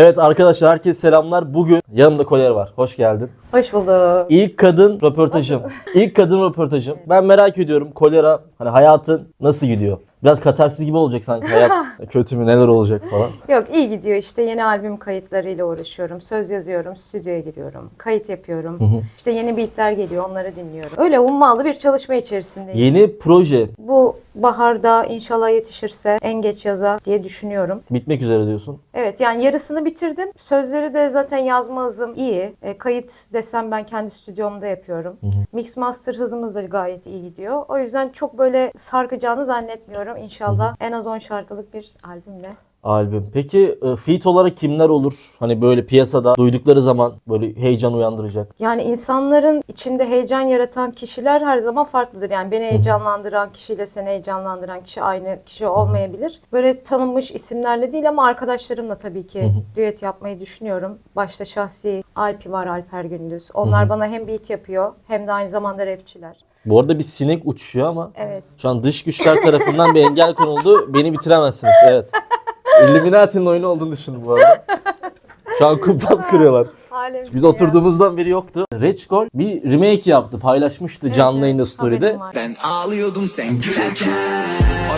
Evet arkadaşlar herkese selamlar. Bugün yanımda Kolyer var. Hoş geldin. Hoş bulduk. İlk kadın röportajım. İlk kadın röportajım. Ben merak ediyorum Kolyer'a hani hayatın nasıl gidiyor? Biraz katarsis gibi olacak sanki hayat. Kötü mü neler olacak falan. Yok iyi gidiyor işte yeni albüm kayıtlarıyla uğraşıyorum. Söz yazıyorum, stüdyoya giriyorum. Kayıt yapıyorum. İşte yeni beatler geliyor onları dinliyorum. Öyle ummalı bir çalışma içerisindeyiz. Yeni proje Bu baharda inşallah yetişirse en geç yaza diye düşünüyorum. bitmek üzere diyorsun. Evet yani yarısını bitirdim. Sözleri de zaten yazma hızım iyi. E, kayıt desem ben kendi stüdyomda yapıyorum. Mix master hızımız da gayet iyi gidiyor. O yüzden çok böyle sarkacağını zannetmiyorum. İnşallah en az 10 şarkılık bir albümle. Albüm. Peki e, feat olarak kimler olur? Hani böyle piyasada duydukları zaman böyle heyecan uyandıracak. Yani insanların içinde heyecan yaratan kişiler her zaman farklıdır. Yani beni heyecanlandıran kişiyle seni heyecanlandıran kişi aynı kişi olmayabilir. Böyle tanınmış isimlerle değil ama arkadaşlarımla tabii ki düet yapmayı düşünüyorum. Başta şahsi Alpi var Alper Gündüz. Onlar bana hem beat yapıyor hem de aynı zamanda rapçiler. Bu arada bir sinek uçuşuyor ama Evet. şu an dış güçler tarafından bir engel konuldu. Beni bitiremezsiniz. Evet. Illuminati'nin oyunu olduğunu düşünün bu arada. Şu an kumpas kırıyorlar. Alemsin Biz ya. oturduğumuzdan beri yoktu. Reçkol bir remake yaptı. Paylaşmıştı canlı yayında story'de. Ben ağlıyordum sen gülerken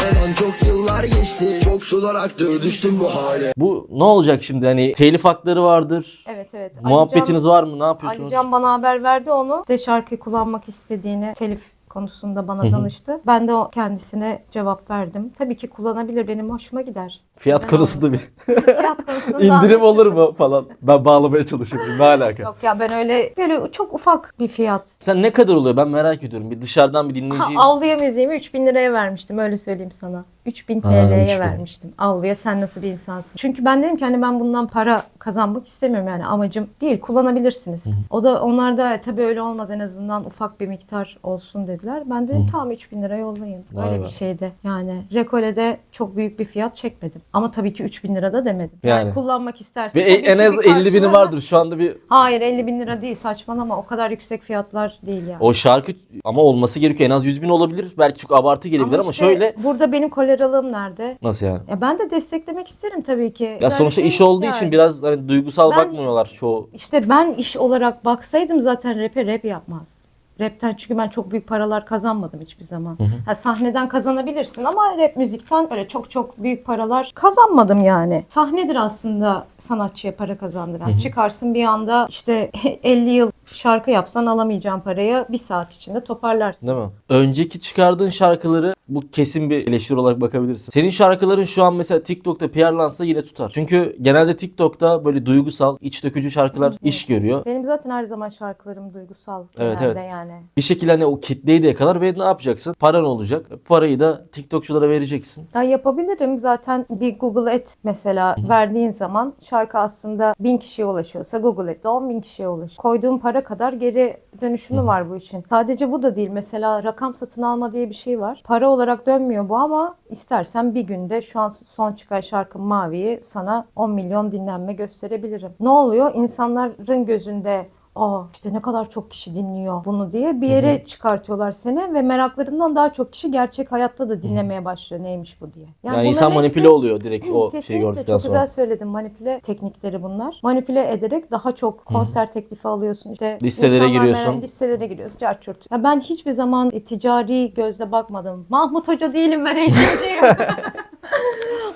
Aradan çok yıllar geçti Çok sular aktı düştüm bu hale Bu ne olacak şimdi? Hani telif hakları vardır. Evet evet. Muhabbetiniz Alican- var mı? Ne yapıyorsunuz? Alican bana haber verdi onu. De şarkıyı kullanmak istediğini telif konusunda bana danıştı. Ben de o kendisine cevap verdim. Tabii ki kullanabilir. Benim hoşuma gider. Fiyat konusunda bir Fiyat konusunda indirim olur mu falan. Ben bağlamaya çalışıyorum. Ne alaka? Yok ya ben öyle böyle çok ufak bir fiyat. Sen ne kadar oluyor? Ben merak ediyorum. Bir dışarıdan bir Ha, dinleyiciyim. avluya müziğimi 3000 liraya vermiştim öyle söyleyeyim sana. 3000 Ha, TL'ye 3000. vermiştim. Avluya sen nasıl bir insansın? Çünkü ben dedim ki hani ben bundan para kazanmak istemiyorum yani amacım değil kullanabilirsiniz. O da onlar da "E, tabii öyle olmaz en azından ufak bir miktar olsun dediler. Ben dedim tamam 3000 lira yollayın. Vay Öyle be. bir şeyde yani Rekole'de çok büyük bir fiyat çekmedim. Ama tabii ki 3000 lira da demedim. Yani, Yani. kullanmak istersen. Tabii en az bir 50 bini vardır. Şu anda bir Hayır 50 bin lira değil saçmalama o kadar yüksek fiyatlar değil yani. o şarkı ama olması gerekiyor. En az 100 bin olabilir. Belki çok abartı gelebilir ama, işte şöyle Burada benim koleralığım nerede? nasıl yani? Ya ben de desteklemek isterim tabii ki. Ya sonuçta iş olduğu yani. için biraz hani duygusal Ben- bakmıyorlar çoğu. İşte ben iş olarak baksaydım zaten rap'e rap yapmazdım. Rap'ten çünkü ben çok büyük paralar kazanmadım hiçbir zaman. Ha, sahneden kazanabilirsin ama rap müzikten öyle çok çok büyük paralar kazanmadım yani. Sahnedir aslında sanatçıya para kazandıran. Çıkarsın bir anda işte 50 yıl şarkı yapsan alamayacağın parayı bir saat içinde toparlarsın. Değil mi? Önceki çıkardığın şarkıları bu kesin bir eleştiri olarak bakabilirsin. Senin şarkıların şu an mesela TikTok'ta PR'lansa yine tutar. Çünkü genelde TikTok'ta böyle duygusal, iç dökücü şarkılar iş görüyor. Benim zaten her zaman şarkılarım duygusal Evet, genelde evet. yani. Bir şekilde hani o kitleyi de yakalar ve ne yapacaksın? Paran olacak. Parayı da TikTokçulara vereceksin. Ya yapabilirim zaten bir Google et mesela verdiğin zaman şarkı aslında bin kişiye ulaşıyorsa Google et de 10 bin kişiye ulaşır. Koyduğun para kadar geri dönüşümü var bu işin. Sadece bu da değil mesela rakam satın alma diye bir şey var. Para olarak dönmüyor bu ama istersen bir günde şu an son çıkan şarkım Mavi'yi sana 10 milyon dinlenme gösterebilirim. Ne oluyor? İnsanların gözünde Aa işte ne kadar çok kişi dinliyor bunu diye bir yere çıkartıyorlar seni ve meraklarından daha çok kişi gerçek hayatta da dinlemeye başlıyor neymiş bu diye. Yani, bunların insan hepsi- manipüle oluyor direkt o şeyi gördükten çok sonra. güzel söyledin manipüle teknikleri bunlar. Manipüle ederek daha çok konser teklifi alıyorsun. İşte Listelere giriyorsun. merak- listelere giriyorsun. Cart curt. Ya ben hiçbir zaman e, ticari gözle bakmadım. Mahmut Hoca değilim ben eğlenceyim.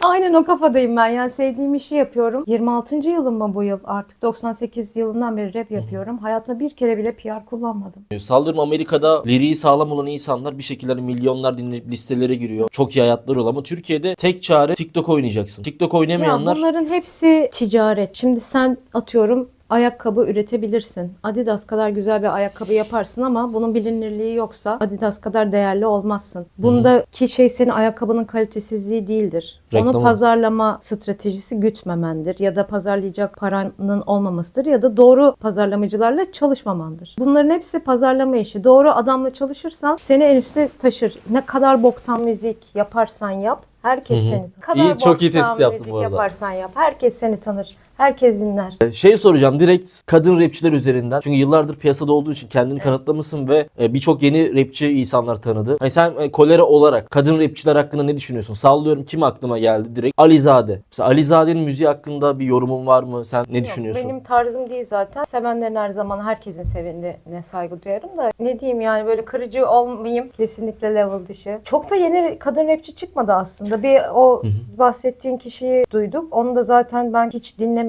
Aynen o kafadayım ben. Yani sevdiğim işi yapıyorum. 26. yılım mı bu yıl? Artık 98 yılından beri rap yapıyorum. Hayatta bir kere bile PR kullanmadım. Saldırım Amerika'da liriği sağlam olan insanlar bir şekilde hani milyonlar dinleyip listelere giriyor. Çok iyi hayatları oluyor ama Türkiye'de tek çare TikTok oynayacaksın. TikTok oynamayanlar Ya bunların hepsi ticaret. Şimdi sen atıyorum ayakkabı üretebilirsin. Adidas kadar güzel bir ayakkabı yaparsın ama bunun bilinirliği yoksa Adidas kadar değerli olmazsın. Bundaki şey senin ayakkabının kalitesizliği değildir. Reklamı. Onu pazarlama stratejisi gütmemendir ya da pazarlayacak paranın olmamasıdır ya da doğru pazarlamacılarla çalışmamandır. Bunların hepsi pazarlama işi. Doğru adamla çalışırsan seni en üste taşır. Ne kadar boktan müzik yaparsan yap Herkes seni tanır. İyi, çok iyi tespit yaptın bu arada. yaparsan yap. Herkes seni tanır. Herkes dinler. Şey soracağım direkt kadın rapçiler üzerinden. Çünkü yıllardır piyasada olduğu için kendini kanıtlamışsın ve e, birçok yeni rapçi insanlar tanıdı. Hani sen e, kolera olarak kadın rapçiler hakkında ne düşünüyorsun? Sallıyorum kim aklıma geldi direkt? Alizade. Mesela Alizade'nin müziği hakkında bir yorumun var mı? Sen ne Yok, düşünüyorsun? Benim tarzım değil zaten. Sevenlerin her zaman herkesin sevenine saygı duyarım da ne diyeyim yani böyle kırıcı olmayayım. Kesinlikle level dışı. Çok da yeni kadın rapçi çıkmadı aslında. Bir o bahsettiğin kişiyi duyduk. Onu da zaten ben hiç dinlemedim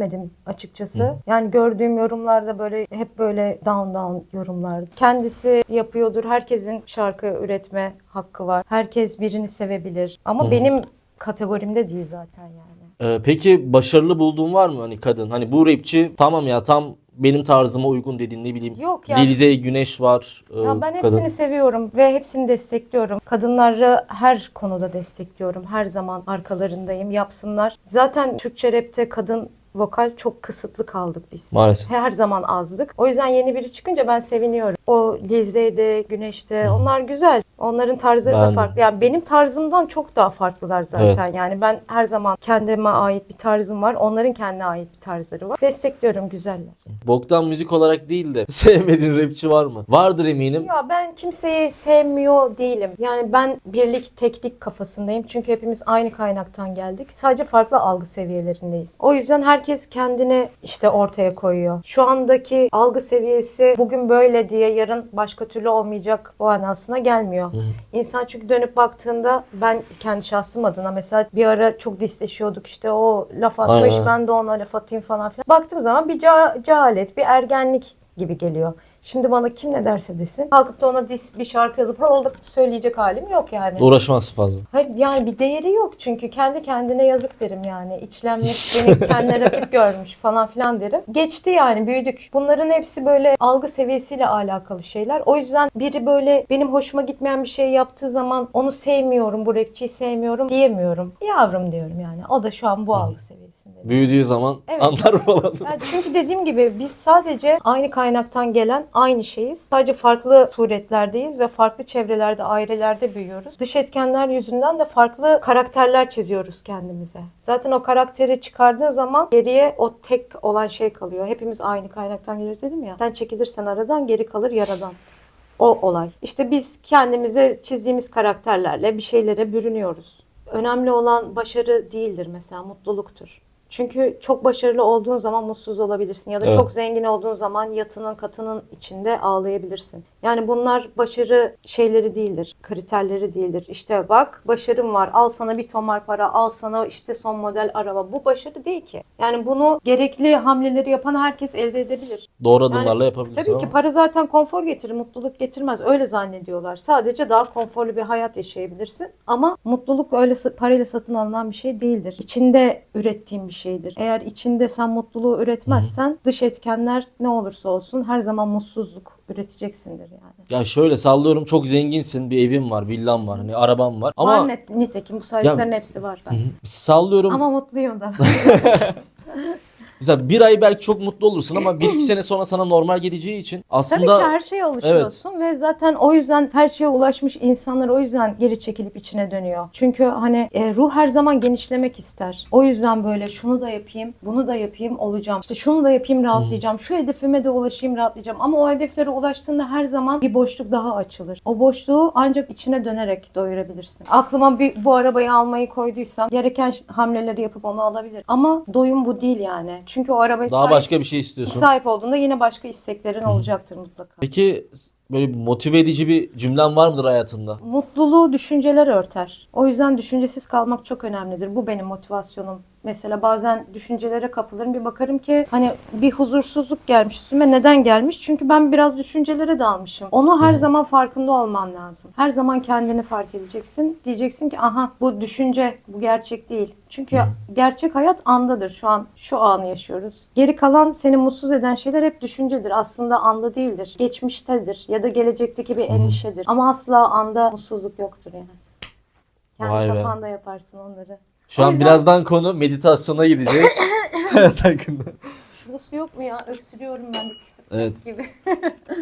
açıkçası. Yani gördüğüm yorumlarda böyle hep böyle down down yorumlardı. Kendisi yapıyordur. Herkesin şarkı üretme hakkı var. Herkes birini sevebilir. Ama benim kategorimde değil zaten yani. Ee, peki başarılı bulduğun var mı hani kadın? Hani bu rapçi tamam ya tam benim tarzıma uygun dediğin ne bileyim. Yok yani- Delize Güneş var. e, Ya ben kadın. hepsini seviyorum ve hepsini destekliyorum. Kadınları her konuda destekliyorum. Her zaman arkalarındayım. Yapsınlar. Zaten Türkçe rapte kadın vokal çok kısıtlı kaldık biz. Maalesef. Her zaman azdık. O yüzden yeni biri çıkınca ben seviniyorum. O Lize'de, Güneş'te onlar güzel. Onların tarzları Ben da farklı. Yani benim tarzımdan çok daha farklılar zaten. Evet. Yani ben her zaman kendime ait bir tarzım var. Onların kendine ait bir tarzları var. Destekliyorum güzeller. Boktan müzik olarak değil de sevmediğin rapçi var mı? Vardır eminim. Ya ben kimseyi sevmiyor değilim. Yani ben birlik, teklik kafasındayım. Çünkü hepimiz aynı kaynaktan geldik. Sadece farklı algı seviyelerindeyiz. O yüzden herkes kendini işte ortaya koyuyor. Şu andaki algı seviyesi bugün böyle diye yarın başka türlü olmayacak bu anasına gelmiyor. İnsan çünkü dönüp baktığında ben kendi şahsım adına mesela bir ara çok disleşiyorduk işte o laf atmış Aynen. ben de ona laf atayım falan filan. Baktığım zaman bir ce- cehalet, bir ergenlik gibi geliyor. Şimdi bana kim ne derse desin kalkıp da ona dis bir şarkı yazıp orada söyleyecek halim yok yani. Uğraşmaz fazla. Hayır, yani bir değeri yok çünkü kendi kendine yazık derim yani. İçlenmiş, beni kendine rakip görmüş falan filan derim. Geçti yani büyüdük. Bunların hepsi böyle algı seviyesiyle alakalı şeyler. O yüzden biri böyle benim hoşuma gitmeyen bir şey yaptığı zaman onu sevmiyorum, bu rapçiyi sevmiyorum diyemiyorum. Yavrum diyorum yani. O da şu an bu algı seviyesinde. Büyüdüğü zaman Evet. anlar falan. Yani çünkü dediğim gibi biz sadece aynı kaynaktan gelen aynı şeyiz. Sadece farklı suretlerdeyiz ve farklı çevrelerde, ailelerde büyüyoruz. Dış etkenler yüzünden de farklı karakterler çiziyoruz kendimize. Zaten o karakteri çıkardığın zaman geriye o tek olan şey kalıyor. Hepimiz aynı kaynaktan geliyoruz dedim ya. Sen çekilirsen aradan geri kalır yaradan. O olay. İşte biz kendimize çizdiğimiz karakterlerle bir şeylere bürünüyoruz. Önemli olan başarı değildir mesela mutluluktur. Çünkü çok başarılı olduğun zaman mutsuz olabilirsin ya da Evet. çok zengin olduğun zaman yatının katının içinde ağlayabilirsin. Yani bunlar başarı şeyleri değildir, kriterleri değildir. İşte bak başarım var, al sana bir tomar para, al sana işte son model araba. Bu başarı değil ki. Yani bunu gerekli hamleleri yapan herkes elde edebilir. Doğru adımlarla yapabilirsin Tabii ama. ki para zaten konfor getirir, mutluluk getirmez. Öyle zannediyorlar. Sadece daha konforlu bir hayat yaşayabilirsin. Ama mutluluk öyle parayla satın alınan bir şey değildir. İçinde ürettiğin bir şeydir. Eğer içinde sen mutluluğu üretmezsen dış etkenler ne olursa olsun her zaman mutsuzluk üreteceksindir yani. Ya şöyle sallıyorum çok zenginsin bir evin var villan var hani araban var ama Var net, nitekim bu saydıkların hepsi var. Ben. sallıyorum Ama mutluyum da. mesela bir ay belki çok mutlu olursun ama bir iki sene sonra sana normal geleceği için Tabii aslında ki her şeye alışıyorsun ve zaten o yüzden her şeye ulaşmış insanlar o yüzden geri çekilip içine dönüyor. Çünkü hani e, ruh her zaman genişlemek ister. O yüzden böyle şunu da yapayım, bunu da yapayım olacağım. İşte şunu da yapayım rahatlayacağım. Şu hedefime de ulaşayım rahatlayacağım. Ama o hedeflere ulaştığında her zaman bir boşluk daha açılır. O boşluğu ancak içine dönerek doyurabilirsin. Aklıma bir bu arabayı almayı koyduysam gereken hamleleri yapıp onu alabilir. Ama doyum bu değil yani. Çünkü o arabayı daha sahip- başka bir şey istiyorsun. sahip olduğunda yine başka isteklerin olacaktır mutlaka. Peki s- böyle bir motive edici bir cümlen var mıdır hayatında? Mutluluğu düşünceler örter. O yüzden düşüncesiz kalmak çok önemlidir. Bu benim motivasyonum. Mesela bazen düşüncelere kapılırım bir bakarım ki hani bir huzursuzluk gelmiş üstüme. Neden gelmiş? Çünkü ben biraz düşüncelere dalmışım. Onu her zaman farkında olman lazım. Her zaman kendini fark edeceksin. Diyeceksin ki aha bu düşünce bu gerçek değil. Çünkü gerçek hayat andadır. Şu an şu anı yaşıyoruz. Geri kalan seni mutsuz eden şeyler hep düşüncedir. Aslında anda değildir. Geçmiştedir ya da gelecekteki bir endişedir. Ama asla anda mutsuzluk yoktur yani. Kendi Vay be. kafanda yaparsın onları. Şu O an yüzden- birazdan konu meditasyona gidecek. Hayat hakkında. Şurada su yok mu ya? Öksürüyorum ben Evet. gibi.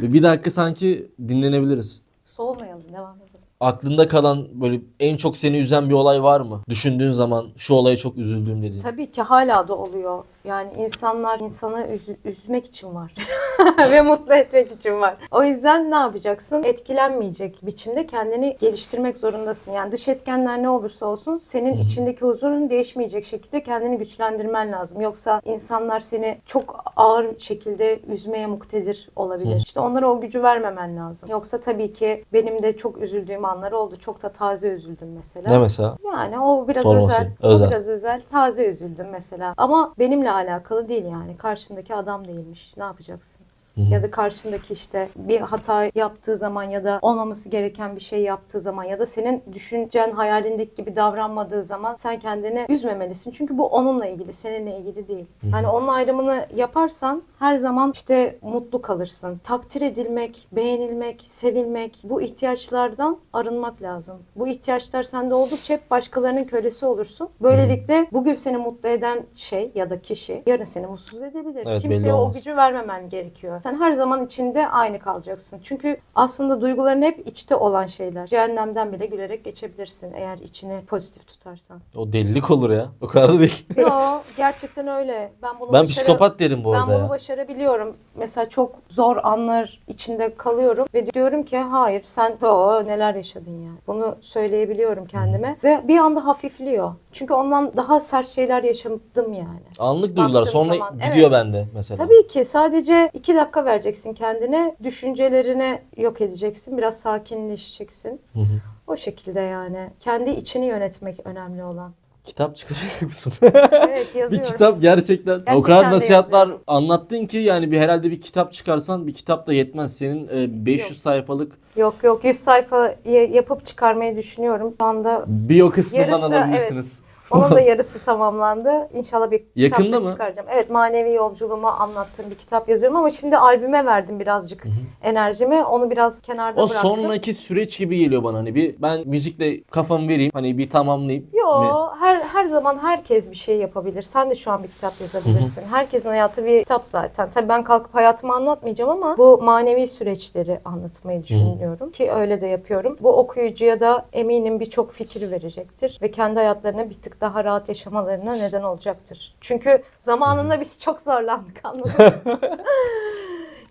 Bir dakika sanki dinlenebiliriz. Soğumayalım devam edelim. aklında kalan böyle en çok seni üzen bir olay var mı? Düşündüğün zaman şu olaya çok üzüldüm dediğin. Tabii ki hala da oluyor. Yani insanlar insanı üz- üzmek için var. Ve mutlu etmek için var. O yüzden ne yapacaksın? Etkilenmeyecek biçimde kendini geliştirmek zorundasın. Yani dış etkenler ne olursa olsun senin içindeki huzurun değişmeyecek şekilde kendini güçlendirmen lazım. Yoksa insanlar seni çok ağır şekilde üzmeye muktedir olabilir. İşte onlara o gücü vermemen lazım. Yoksa tabii ki benim de çok üzüldüğüm anlar oldu. Çok da taze üzüldüm mesela. Ne mesela? Yani o biraz Sorması, özel. özel. O biraz özel. Taze üzüldüm mesela. Ama benimle alakalı değil yani. Karşındaki adam değilmiş. Ne yapacaksın? Ya da karşındaki işte bir hata yaptığı zaman ya da olmaması gereken bir şey yaptığı zaman ya da senin düşüncen hayalindeki gibi davranmadığı zaman sen kendini üzmemelisin. Çünkü bu onunla ilgili, seninle ilgili değil. Yani onun ayrımını yaparsan her zaman işte mutlu kalırsın. Takdir edilmek, beğenilmek, sevilmek bu ihtiyaçlardan arınmak lazım. Bu ihtiyaçlar sende oldukça hep başkalarının kölesi olursun. Böylelikle bugün seni mutlu eden şey ya da kişi yarın seni mutsuz edebilir. Evet, Kimseye o gücü vermemen gerekiyor. Sen her zaman içinde aynı kalacaksın. Çünkü aslında duyguların hep içte olan şeyler. Cehennemden bile gülerek geçebilirsin eğer içini pozitif tutarsan. O delilik olur ya. O kadar da değil. Yo gerçekten öyle. Ben bunu ben psikopat derim bu ben arada bunu ya. başarabiliyorum. Mesela çok zor anlar içinde kalıyorum ve diyorum ki hayır sen o neler yaşadın yani. Bunu söyleyebiliyorum kendime ve bir anda hafifliyor. Çünkü ondan daha sert şeyler yaşadım yani. Anlık duygular Baktığım sonra zaman, gidiyor evet. bende mesela. Tabii ki sadece iki dakika vereceksin kendine. Düşüncelerini yok edeceksin. Biraz sakinleşeceksin. Hı hı. O şekilde yani. Kendi içini yönetmek önemli olan. Kitap çıkaracak mısın? Evet bir yazıyorum. kitap gerçekten, o Gerçekten kadar de nasihatler yazıyorum. anlattın ki yani bir herhalde bir kitap çıkarsan bir kitap da yetmez. Senin e, 500 Yok. sayfalık Yok yok 100 sayfa yapıp çıkarmayı düşünüyorum. Şu anda biyo kısmından Yarısı, alabilirsiniz. Onun da yarısı tamamlandı. İnşallah bir kitap Yakında da mı? çıkaracağım. Evet manevi yolculuğumu anlattığım bir kitap yazıyorum ama şimdi albüme verdim birazcık enerjimi. Onu biraz kenarda O bıraktım. sonraki süreç gibi geliyor bana hani bir ben müzikle kafamı vereyim hani bir tamamlayayım. Yo mi? her her zaman herkes bir şey yapabilir. Sen de şu an bir kitap yazabilirsin. Herkesin hayatı bir kitap zaten. Tabii ben kalkıp hayatımı anlatmayacağım ama bu manevi süreçleri anlatmayı düşünüyorum ki öyle de yapıyorum. Bu okuyucuya da eminim birçok fikir verecektir ve kendi hayatlarına bir tık daha rahat yaşamalarına neden olacaktır. Çünkü zamanında biz çok zorlandık anladın mı?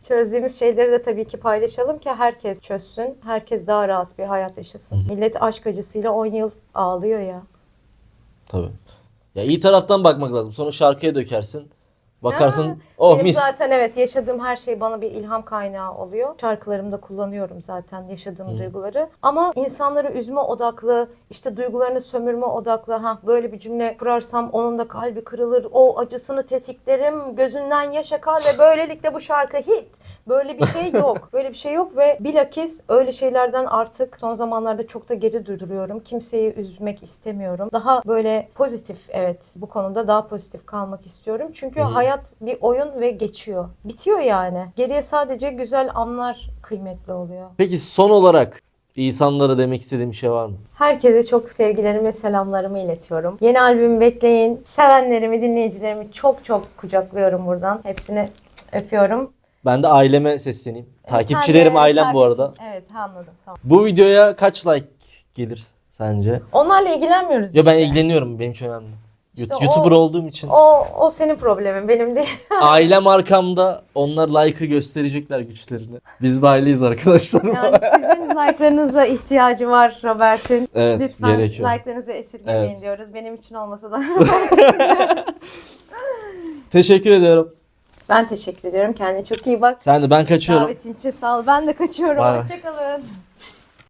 Çözdüğümüz şeyleri de tabii ki paylaşalım ki herkes çözsün. Herkes daha rahat bir hayat yaşasın. Millet aşk acısıyla 10 yıl ağlıyor ya. Tabii. Ya iyi taraftan bakmak lazım. Sonra şarkıya dökersin. Bakarsın oh Benim mis. zaten evet yaşadığım her şey bana bir ilham kaynağı oluyor. Şarkılarımda kullanıyorum zaten yaşadığım duyguları. Ama insanları üzme odaklı, işte duygularını sömürme odaklı. Ha böyle bir cümle kurarsam onun da kalbi kırılır. O acısını tetiklerim, gözünden yaş akar ve böylelikle bu şarkı hit. Böyle bir şey yok. Böyle bir şey yok ve bilakis öyle şeylerden artık son zamanlarda çok da geri durduruyorum. Kimseyi üzmek istemiyorum. Daha böyle pozitif evet bu konuda daha pozitif kalmak istiyorum. Çünkü hayat bir oyun ve geçiyor. Bitiyor yani. Geriye sadece güzel anlar kıymetli oluyor. Peki son olarak insanlara demek istediğim bir şey var mı? Herkese çok sevgilerimi selamlarımı iletiyorum. Yeni albümü bekleyin. Sevenlerimi, dinleyicilerimi çok çok kucaklıyorum buradan. Hepsini öpüyorum. Ben de aileme sesleneyim. De Takipçilerim ailem bu takipçi- arada. Evet anladım. Tamam. Bu videoya kaç like gelir sence? Onlarla ilgilenmiyoruz. Ya ben işte. ilgileniyorum benim için önemli. İşte YouTuber o- olduğum için. O, o senin problemin benim değil. Ailem arkamda. Onlar like'ı gösterecekler güçlerini. Biz bir aileyiz arkadaşlar. Yani sizin like'larınıza ihtiyacı var Robert'in. Evet, Lütfen gerekiyor. like'larınızı esirgemeyin Evet. diyoruz. Benim için olmasa da. Teşekkür ediyorum. ben teşekkür ediyorum. Kendine çok iyi bak. Sen de ben kaçıyorum. Davetin için sağ ol. Ben de kaçıyorum. Hoşçakalın.